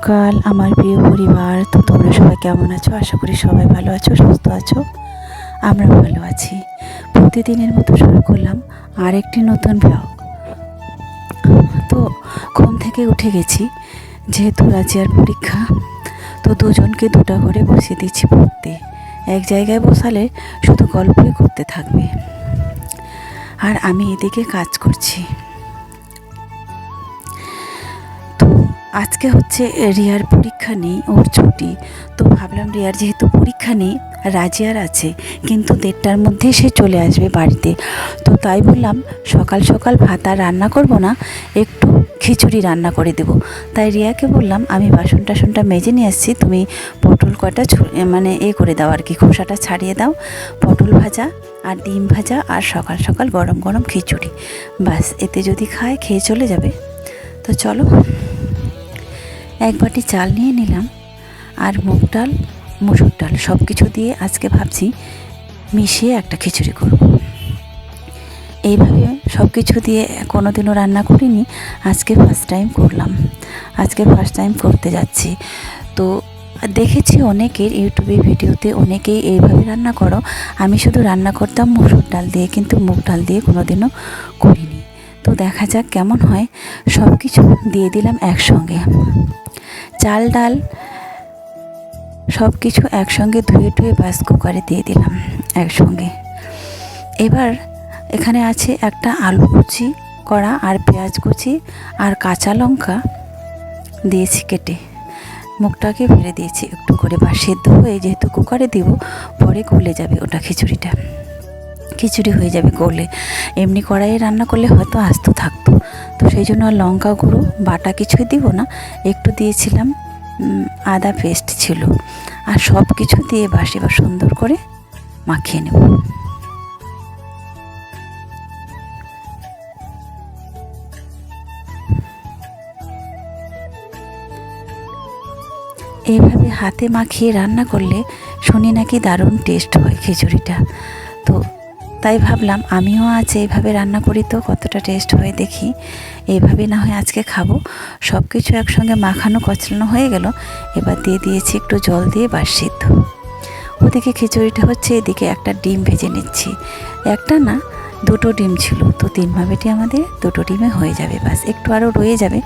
সকাল আমার প্রিয় পরিবার, তো তোমরা সবাই কেমন আছো? আশা করি সবাই ভালো আছো, সুস্থ আছো। আমরা ভালো আছি। প্রতিদিনের মতো শুরু করলাম আরেকটি নতুন ব্লগ তো ঘুম থেকে উঠে গেছি, যেহেতু রাজিয়ার পরীক্ষা, তো দুজনকে দুটা করে বসিয়ে দিচ্ছি পড়তে। এক জায়গায় বসালে শুধু গল্পই করতে থাকবে। আর আমি এদিকে কাজ করছি। আজকে হচ্ছে রিয়ার পরীক্ষা নেই, ওর ছুটি। তো ভাবলাম রিয়ার যেহেতু পরীক্ষা নেই রাজিয়ার আছে, কিন্তু দেড়টার মধ্যে সে চলে আসবে বাড়িতে। তো তাই বললাম, সকাল সকাল ভাত আর রান্না করব না, একটু খিচুড়ি রান্না করে দেব। তাই রিয়াকে বললাম, আমি বাসন টাসনটা মেজে নিয়ে আসছি, তুমি পটল কটা মানে এ করে দাও আর কি, খোসাটা ছাড়িয়ে দাও, পটল ভাজা আর ডিম ভাজা আর সকাল সকাল গরম গরম খিচুড়ি। বাস এতে যদি খায়, খেয়ে চলে যাবে। তো চলো এক বাটি চাল নিয়ে নিলাম আর মুগ ডাল, মুসুর ডাল সব কিছু দিয়ে আজকে ভাবছি মিশিয়ে একটা খিচুড়ি করব। এইভাবে সব কিছু দিয়ে কোনো দিনও রান্না করিনি, আজকে ফার্স্ট টাইম করলাম। আজকে ফার্স্ট টাইম করতে যাচ্ছি। তো দেখেছি অনেকের ইউটিউবে ভিডিওতে অনেকেই এইভাবে রান্না করো। আমি শুধু রান্না করতাম মসুর ডাল দিয়ে, কিন্তু মুগ ডাল দিয়ে কোনো দিনও করিনি। তো দেখা যাক কেমন হয়। সব কিছু দিয়ে দিলাম একসঙ্গে। চাল, ডাল সব কিছু একসঙ্গে ধুয়ে টুয়ে বাস কুকারে দিয়ে দিলাম একসঙ্গে। এবার এখানে আছে একটা আলু কুচি করা আর পেঁয়াজ কুচি আর কাঁচা লঙ্কা দিয়েছি কেটে। মুখটাকে ফেলে দিয়েছি একটু করে বা সেদ্ধ হয়ে যেহেতু কুকারে দিব, পরে গলে যাবে ওটা খিচুড়িটা। খিচুড়ি হয়ে যাবে গলে। এমনি কড়াইয়ে রান্না করলে হয়তো আস্ত থাকতো। তো সেই জন্য আর লঙ্কা গুঁড়ো, বাটা কিছুই দিব না। একটু দিয়েছিলাম আদা পেস্ট ছিল। আর সব কিছু দিয়ে বাসি বা সুন্দর করে মাখিয়ে নেব। এইভাবে হাতে মাখিয়ে রান্না করলে শুনি নাকি দারুণ টেস্ট হয় খিচুড়িটা। তো তাই ভাবলাম আমিও আজ এইভাবে রান্না করি তো, কতটা টেস্ট হয়ে দেখি। এইভাবে না হয় আজকে খাব। সব কিছু একসঙ্গে মাখানো কচলানো হয়ে গেল। এবার দিয়ে দিয়েছি একটু জল দিয়ে বাস সিদ্ধ। ওদিকে খিচুড়িটা হচ্ছে, এদিকে একটা ডিম ভেজে নিচ্ছি। একটা না, দুটো ডিম ছিল। তো তিন ভাবেটি আমাদের দুটো ডিমে হয়ে যাবে। বাস একটু আরও রয়ে যাবে,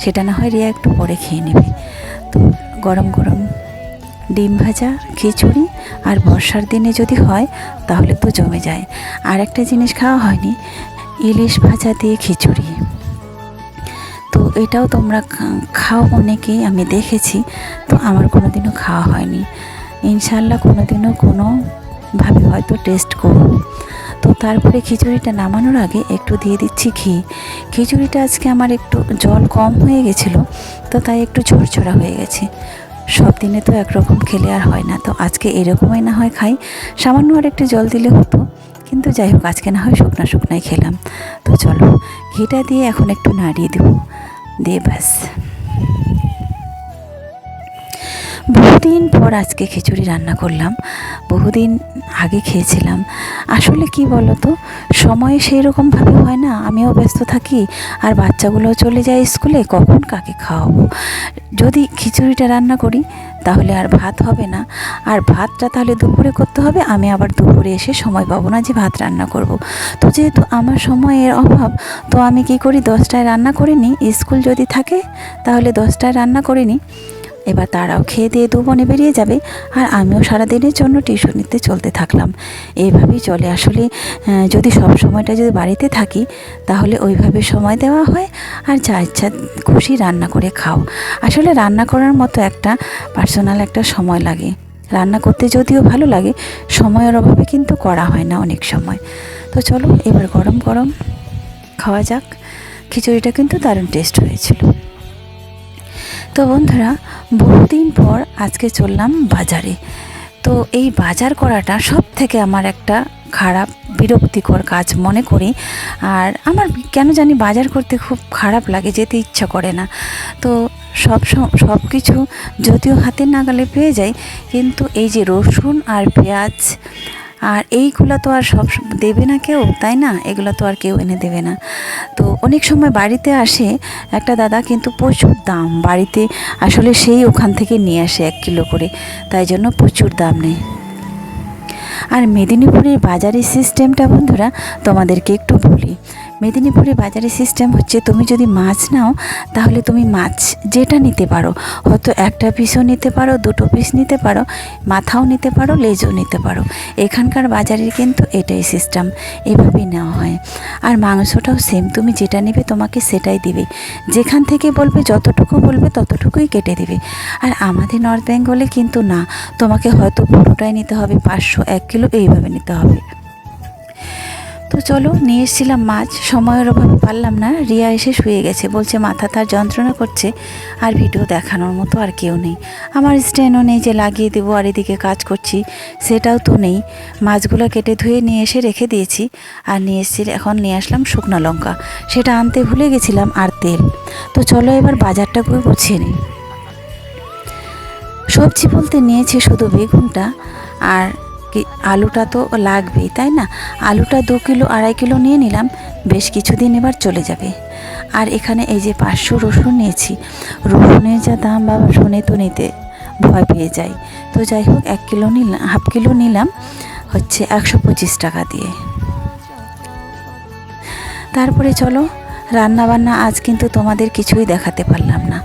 সেটা না হয় রিয়া একটু পরে খেয়ে নেবে। তো গরম গরম ডিম ভাজা, খিচুড়ি আর বর্ষার দিনে যদি হয়, তাহলে তো জমে যায়। আর একটা জিনিস খাওয়া হয়নি, ইলিশ ভাজা দিয়ে খিচুড়ি। তো এটাও তোমরা খাও অনেকেই, আমি দেখেছি, তো আমার কোনো দিনও খাওয়া হয়নি। ইনশাল্লাহ কোনো দিনও কোনোভাবে হয়তো টেস্ট করব। তো তারপরে খিচুড়িটা নামানোর আগে একটু দিয়ে দিচ্ছি ঘি। খিচুড়িটা আজকে আমার একটু জল কম হয়ে গেছিল, তো তাই একটু ঝরঝরা হয়ে গেছে। সব দিনে তো একরকম খেলে আর হয় না। তো আজকে এরকমই না হয় খাই। সামান্য আর একটু জল দিলে হতো। কিন্তু যাই হোক, আজকে না হয় শুকনা শুকনাই খেলাম। তো চলো, ঘিটা দিয়ে এখন একটু নাড়িয়ে দেবো। দিয়ে ব্যাস। বহুদিন পর আজকে খিচুড়ি রান্না করলাম। বহুদিন আগে খেয়েছিলাম। আসলে কি বলো তো সময় সেই রকমভাবে হয় না। আমিও ব্যস্ত থাকি আর বাচ্চাগুলোও চলে যায় স্কুলে, কখন কাকে খাওয়াবো? যদি খিচুড়িটা রান্না করি, তাহলে আর ভাত হবে না। আর ভাতটা তাহলে দুপুরে করতে হবে, আমি আবার দুপুরে এসে সময় পাবো না যে ভাত রান্না করব। তো যেহেতু আমার সময়ের অভাব, তো আমি কি করি, দশটায় রান্না করে নিই। স্কুল যদি থাকে, তাহলে দশটায় রান্না করে নিই। এবার তারাও খেয়ে দিয়ে দু বনে বেরিয়ে যাবে। আর আমিও সারাদিনের জন্য টিউশনিতে চলতে থাকলাম। এইভাবেই চলে আসলে যদি সব সময়টা যদি বাড়িতে থাকি, তাহলে ওইভাবে সময় দেওয়া হয় আর যা ইচ্ছা খুশি রান্না করে খাও। আসলে রান্না করার মতো একটা পার্সোনাল একটা সময় লাগে। রান্না করতে যদিও ভালো লাগে, সময়ের অভাবে কিন্তু করা হয় না অনেক সময়। তো চলো, এবার গরম গরম খাওয়া যাক। খিচুড়িটা কিন্তু দারুণ টেস্ট হয়েছিল। তো বন্ধুরা, বহুদিন পর আজকে চললাম বাজারে। তো এই বাজার করাটা সব থেকে আমার একটা খারাপ, বিরক্তিকর কাজ মনে করি। আর আমার কেন জানি বাজার করতে খুব খারাপ লাগে, যেতে ইচ্ছা করে না। তো সব সব কিছু যদিও হাতের নাগালে পেয়ে যাই, কিন্তু এই যে রসুন আর পেঁয়াজ আর এইগুলো তো আর সব দেবে না কেউ, তাই না? এগুলো তো আর কেউ এনে দেবে না। তো অনেক সময় বাড়িতে আসে একটা দাদা কিন্তু প্রচুর দাম, বাড়িতে আসলে সেই ওখান থেকে নিয়ে আসে এক কিলো করে, তাই জন্য প্রচুর দাম নেয়। আর মেদিনীপুরের বাজারের সিস্টেমটা বন্ধুরা, তোমাদেরকে একটু বলি। মেদিনীপুরের বাজারের সিস্টেম হচ্ছে তুমি যদি মাছ নাও, তাহলে তুমি মাছ যেটা নিতে পারো। হয়তো একটা পিসও নিতে পারো, দুটো পিস নিতে পারো, মাথাও নিতে পারো, লেজও নিতে পারো। এখানকার বাজারের কিন্তু এটাই সিস্টেম এভাবেই নেওয়া হয়। আর মাংসটাও সেম তুমি যেটা নেবে তোমাকে সেটাই দিবে। যেখান থেকে বলবে, যতটুকু বলবে, ততটুকুই কেটে দেবে। আর আমাদের নর্থ বেঙ্গলে কিন্তু না, তোমাকে হয়তো পুরোটাই নিতে হবে, পাঁচশো, এক কিলো, এইভাবে নিতে হবে। তো চলো, নিয়ে এসেছিলাম মাছ। সময়ের অভাবে পারলাম না। রিয়া এসে শুয়ে গেছে। বলছে, মাথা তার যন্ত্রণা করছে। আর ভিডিও দেখানোর মতো আর কেউ নেই। আমার স্ট্যান্ডও নেই যে লাগিয়ে দেবো আর এদিকে কাজ করছি। সেটাও তো নেই। মাছগুলো কেটে ধুয়ে নিয়ে এসে রেখে দিয়েছি। আর নিয়ে এসেছি, এখন নিয়ে আসলাম শুকনো লঙ্কা। সেটা আনতে ভুলে গেছিলাম আর তেল। তো চলো এবার বাজারটা গুছিয়ে নিই। সবজি বলতে নিয়েছি শুধু বেগুনটা আর কি আলুটা তো লাগবেই, তাই না? আলুটা দু কিলো, আড়াই কিলো নিয়ে নিলাম, বেশ কিছুদিন এবার চলে যাবে। আর এখানে এই যে পাঁচশো রসুন নিয়েছি, রসুনের যা দাম বাবা শুনে তো নিতে ভয় পেয়ে যাই। তো যাই হোক, এক কিলো নিলাম হাফ কিলো নিলাম, হচ্ছে একশো পঁচিশ টাকা দিয়ে। তারপরে চলো রান্না বান্না আজ কিন্তু তোমাদের কিছুই দেখাতে পারলাম না।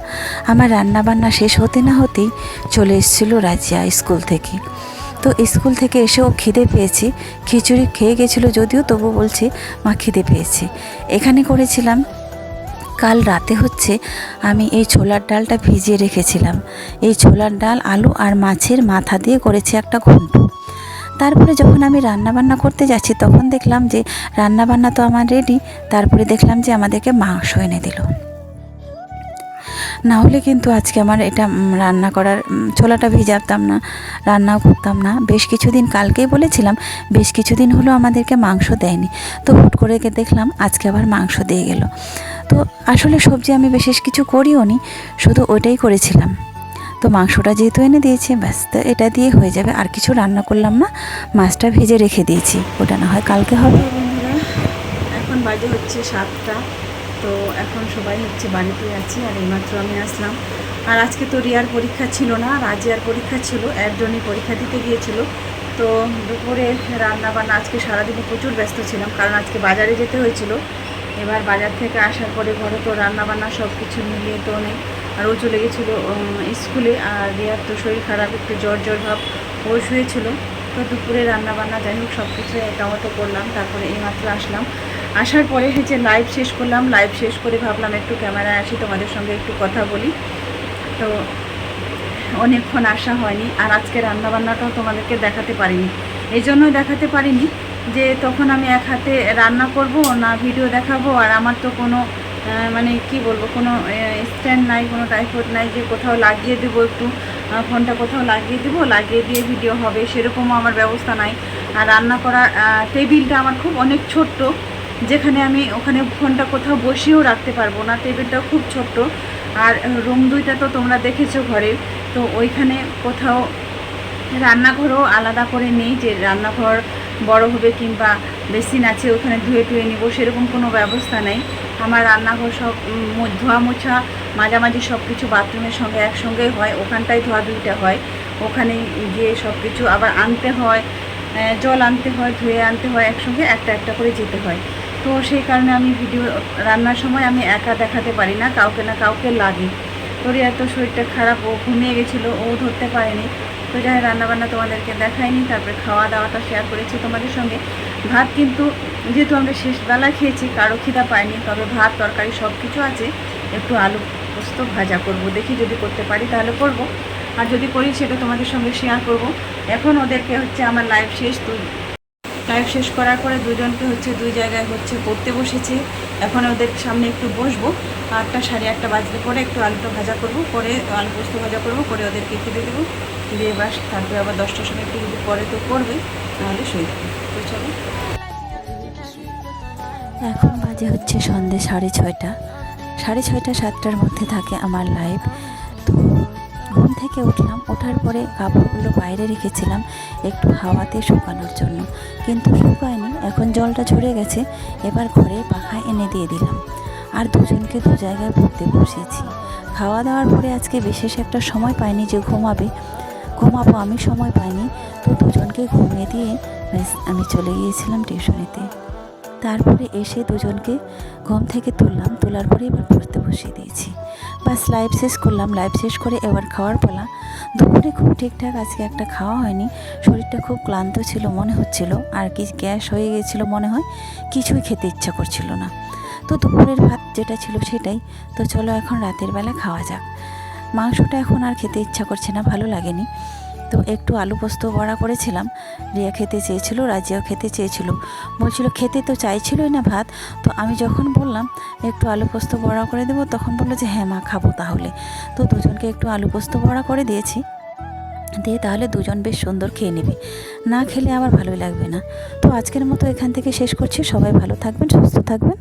আমার রান্না বান্না শেষ হতে না হতেই চলে এসেছিল রাজিয়া স্কুল থেকে। তো স্কুল থেকে এসেও খিদে পেয়েছি। খিচুড়ি খেয়ে গেছিল যদিও তবু বলছে, মা, খিদে পেয়েছে। এখানে করেছিলাম, কাল রাতে হচ্ছে আমি এই ছোলার ডালটা ভিজিয়ে রেখেছিলাম। এই ছোলার ডাল, আলু আর মাছের মাথা দিয়ে করেছি একটা ঘন্ট। তারপরে যখন আমি রান্না বান্না করতে যাচ্ছি, তখন দেখলাম যে রান্না বান্না তো আমার রেডি তারপরে দেখলাম যে আমাদেরকে মাংস এনে দিল। না হলে কিন্তু আজকে আমার এটা রান্না করার ছোলাটা ভিজাতাম না, রান্নাও করতাম না। বেশ কিছুদিন কালকেই বলেছিলাম, বেশ কিছুদিন হলো আমাদেরকে মাংস দেয়নি। তো হুট করে দেখলাম আজকে আবার মাংস দিয়ে গেল। তো আসলে সবজি আমি বিশেষ কিছু করিও নি, শুধু ওইটাই করেছিলাম। তো মাংসটা যেহেতু এনে দিয়েছে, ব্যাস, তো এটা দিয়ে হয়ে যাবে, আর কিছু রান্না করলাম না, মাছটা ভেজে রেখে দিয়েছি। ওটা না হয় কালকে হবে। এখন বাজে হচ্ছে সাতটা। তো এখন সবাই হচ্ছে বাড়িতে আছি আর এইমাত্র আমি আসলাম। আর আজকে তো রিয়ার পরীক্ষা ছিল না আর রাজিয়ার পরীক্ষা ছিল একজনই পরীক্ষা দিতে গিয়েছিল। তো দুপুরে রান্না বান্না আজকে সারাদিনে প্রচুর ব্যস্ত ছিলাম, কারণ আজকে বাজারে যেতে হয়েছিল। এবার বাজার থেকে আসার পরে ঘরে তো রান্না বান্না সব কিছু মিলিয়ে তো নেই। আর ও চলে গেছিল স্কুলে, আর রিয়ার তো শরীর খারাপ, একটু জ্বর জ্বর ভাব ও শুয়েছিল তো দুপুরে রান্না বান্না যাই হোক সব কিছু একামতো করলাম, তারপরে এইমাত্র আসলাম। আসার পরে হচ্ছে লাইভ শেষ করলাম লাইভ শেষ করে ভাবলাম একটু ক্যামেরায় আসি, তোমাদের সঙ্গে একটু কথা বলি। তো অনেকক্ষণ আসা হয়নি, আর আজকে রান্নাবান্নাটাও তোমাদেরকে দেখাতে পারিনি। এই জন্যই দেখাতে পারিনি যে তখন আমি এক হাতে রান্না করব, না ভিডিও দেখাবো, আর আমার তো কোনো মানে কি বলব, কোনো স্ট্যান্ড নাই, কোনো টাইপড নাই যে কোথাও লাগিয়ে দেবো একটু ফোনটা কোথাও লাগিয়ে দেবো, লাগিয়ে দিয়ে ভিডিও হবে, সেরকমও আমার ব্যবস্থা নাই। আর রান্না করার টেবিলটা আমার খুব অনেক ছোট্ট যেখানে আমি ওখানে ফোনটা কোথাও বসিয়েও রাখতে পারব না, টেবিলটা খুব ছোট্ট। আর রুম দুইটা তো তোমরা দেখেছ ঘরে, তো ওইখানে কোথাও রান্নাঘরও আলাদা করে নেই যে রান্নাঘর বড় হবে কিংবা বেসিন আছে ওখানে ধুয়ে টুয়ে নিব, সেরকম কোনো ব্যবস্থা নেই। আমার রান্নাঘর সব ধোয়া মোছা, মাঝামাঝি সব কিছু বাথরুমের সঙ্গে একসঙ্গেই হয় ওখানটাই ধোয়া ধুইটা হয়। ওখানে গিয়ে সব কিছু আবার আনতে হয় জল আনতে হয়, ধুয়ে আনতে হয়, একসঙ্গে একটা একটা করে যেতে হয়। তো সেই কারণে আমি ভিডিও রান্নার সময় আমি একা দেখাতে পারি না, কাউকে না কাউকে লাগে। তোর এত শরীরটা খারাপ, ও ঘুমিয়ে গেছিল, ও ধরতে পারেনি। তো যাই রান্নাবান্না তোমাদেরকে দেখাইনি, তারপরে খাওয়া দাওয়াটা শেয়ার করেছি তোমাদের সঙ্গে। ভাত কিন্তু যেহেতু আমরা শেষবেলা খেয়েছি, কারও খিদা পাইনি তবে ভাত, তরকারি সব কিছু আছে। একটু আলু পোস্ত ভাজা করব, দেখি যদি করতে পারি তাহলে করব। আর যদি করি, সেটা তোমাদের সঙ্গে শেয়ার করব। এখন ওদেরকে হচ্ছে আমার লাইভ শেষ তো লাইভ শেষ করার পরে দুজনকে হচ্ছে দুই জায়গায় হচ্ছে পড়তে বসেছি। এখন ওদের সামনে একটু বসবো। আটটা, সাড়ে আটটা বাজলে পরে একটু আলুটা ভাজা করব, পরে আলু পোস্ত ভাজা করব, পরে ওদেরকে খেতে দেবো। দিয়ে বাস তারপরে আবার দশটার সময় একটু যদি পরে তো করবে নাহলে শুয়ে তো চলো। এখন বাজে হচ্ছে সন্ধে সাড়ে ছয়টা। সাড়ে ছয়টা, সাতটার মধ্যে থাকে আমার লাইভ থেকে উঠলাম। ওঠার পরে কাপড়গুলো বাইরে রেখেছিলাম একটু হাওয়াতে শুকানোর জন্য। কিন্তু শুকায়নি, এখন জলটা ঝরে গেছে। এবার ঘরে পাখা এনে দিয়ে দিলাম। আর দুজনকে দু জায়গায় পড়তে বসিয়েছি। খাওয়া দাওয়ার পরে আজকে বিশেষ একটা সময় পাইনি যে ঘুমাবে। ঘুমাবো আমি সময় পাইনি। তো দুজনকে ঘুমিয়ে দিয়ে আমি চলে গিয়েছিলাম টিউশনিতে। তারপরে এসে দুজনকে ঘুম থেকে তুললাম। তোলার পরে এবার পড়তে বসিয়ে দিয়েছি। বাস লাইভ শেষ করলাম লাইভ শেষ করে এবার খাওয়ার পালা। দুপুরে খুব ঠিকঠাক, আজকে একটা খাওয়া হয়নি। শরীরটা খুব ক্লান্ত ছিল, মনে হচ্ছিল। আর কি গ্যাস হয়ে গিয়েছিল মনে হয়, কিছুই খেতে ইচ্ছা করছিল না। তো দুপুরের ভাত যেটা ছিল সেটাই। তো চলো এখন রাতের বেলা খাওয়া যাক। মাংসটা এখন আর খেতে ইচ্ছা করছে না, ভালো লাগেনি। তো একটু আলু পোস্ত বড়া করেছিলাম। রিয়া খেতে চেয়েছিল, রাজিয়াও খেতে চেয়েছিল। বলছিল খেতে তো চাইছিলই না ভাত। তো আমি যখন বললাম, একটু আলু পোস্ত বড়া করে দেবো, তখন বলল যে হ্যাঁ মা, খাব তাহলে। তো দুজনকে একটু আলু পোস্ত বড়া করে দিয়েছি। দিয়ে তাহলে দুজন বেশ সুন্দর খেয়ে নেবে। না খেলে আবার ভালোই লাগবে না। তো আজকের মতো এখান থেকে শেষ করছি। সবাই ভালো থাকবেন, সুস্থ থাকবেন।